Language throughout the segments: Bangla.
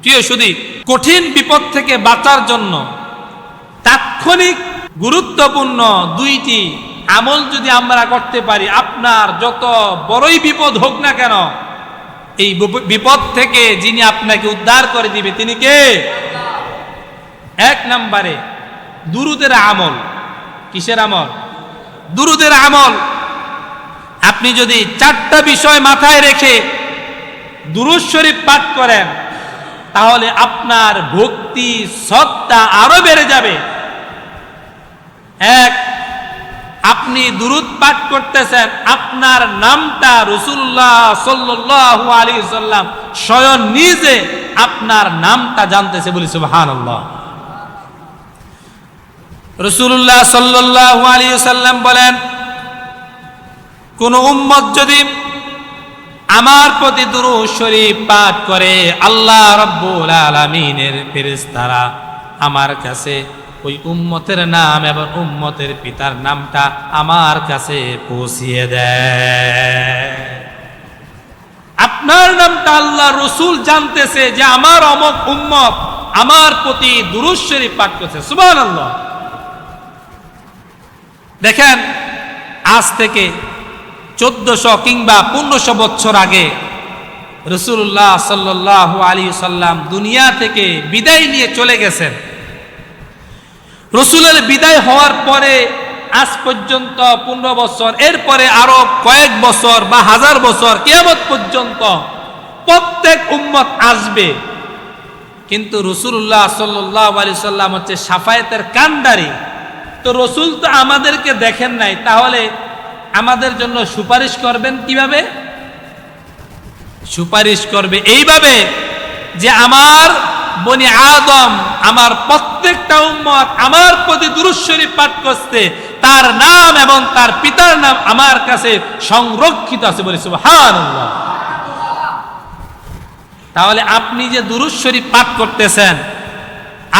প্রিয় শুধু কঠিন বিপদ থেকে বাঁচার জন্য তাৎক্ষণিক গুরুত্বপূর্ণ দুইটি আমল যদি আমরা করতে পারি, আপনার যত বড়ই বিপদ হোক না কেন, এই বিপদ থেকে যিনি আপনাকে উদ্ধার করে দিবে, তিনি কে? এক নম্বরে দুরুদের আমল। কিসের আমল? দুরুদের আমল। আপনি যদি চারটা বিষয় মাথায় রেখে দুরুদ শরীফ পাঠ করেন তাহলে আপনার ভক্তি সত্তা আরও বেড়ে যাবে। এক, আপনি দুরুদ পাঠ করতেছেন, আপনার নামটা রসুল্লাহ সাল্লাল্লাহু আলাইহি সাল্লাম স্বয়ং নিজে আপনার নামটা জানতেছে বলি সুবহানাল্লাহ। রসুল্লাহ সাল্লাল্লাহু আলাইহি সাল্লাম বলেন, কোন উম্মত যদি আমার প্রতি দুরূদ শরীফ পাঠ করে আল্লাহ রব্বুল আলামিনের ফেরেশতারা আমার কাছে ওই উম্মতের নাম এবং উম্মতের পিতার নামটা আমার কাছে পৌঁছিয়ে দেয়। আপনার নামটা আল্লাহ রসুল জানতেছে যে আমার অমক উম্মত আমার প্রতি দুরুশ্বরী পাঠ করছে। সুবহানাল্লাহ। দেখেন, আজ থেকে চোদ্দশো কিংবা পনেরোশো বছর আগে রসুল্লাহ সাল্লাহ আলী সাল্লাম দুনিয়া থেকে বিদায় নিয়ে চলে গেছেন। রসুলের বিদায় হওয়ার পরে আজ পর্যন্ত পনেরো বছর, এরপরে আরও কয়েক বছর বা হাজার বছর, কেয়ামত পর্যন্ত প্রত্যেক উম্মত আসবে। কিন্তু রসুল্লাহ সাল্লাহ আলী সাল্লাম হচ্ছে সাফায়েতের কান্ডারি তো রসুল তো আমাদেরকে দেখেন নাই, তাহলে আমাদের জন্য সুপারিশ করবেন কীভাবে? সুপারিশ করবে এইভাবে যে আমার বনি আদম, আমার প্রত্যেকটা উম্মত আমার প্রতি দুরুশ্বরী পাঠ করতে তার নাম এবং তার পিতার নাম আমার কাছে সংরক্ষিত আছে বলে সুবহানাল্লাহ। তাহলে আপনি যে দুরুশ্বরী পাঠ করতেছেন,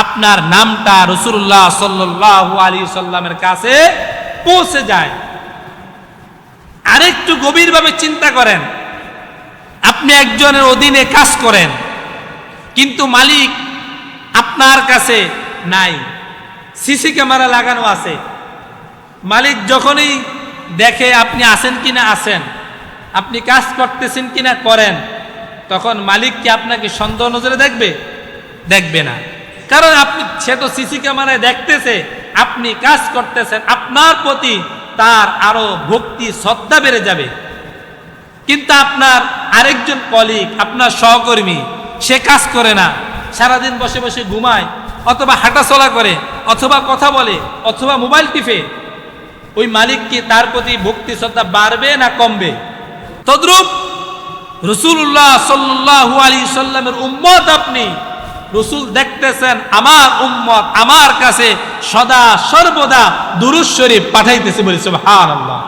আপনার নামটা রসুল্লাহ সাল্লাল্লাহু আলী সাল্লামের কাছে পৌঁছে যায়। আরেকটু গভীরভাবে চিন্তা করেন। আপনি একজনের অধীনে কাজ করেন, কিন্তু মালিক আপনার কাছে নাই। সিসি ক্যামেরা লাগানো আছে। মালিক যখনই দেখে আপনি আসেন কিনা আসেন আপনি কাজ করতেছেন কিনা করেন, তখন মালিক কি আপনাকে সন্দেহ নজরে দেখবে? দেখবে না। কারণ আপনি, সে তো সিসি ক্যামেরায় দেখতেছে, আপনি কাজ করতেছেন, আপনার প্রতি তার আরও ভক্তি, শ্রদ্ধা বেড়ে যাবে। কিন্তু আপনার আরেকজন কলিগ আপনার সহকর্মী, সে কাজ করে না। সারাদিন বসে বসে ঘুমায়, অথবা হাঁটাচলা করে, অথবা কথা বলে, অথবা মোবাইল টিপে। ওই মালিক কি তার প্রতি ভক্তি, শ্রদ্ধা বাড়বে না কমবে? তদ্রুপ রসুল্লাহ সাল্লাহু আলী সাল্লামের উম্মত আপনি রসুল দেখতেছেন আমার উম্মত আমার কাছে সদা সর্বদা দুরুজ শরীফ পাঠাইতেছে বলেছে হা আল্লাহ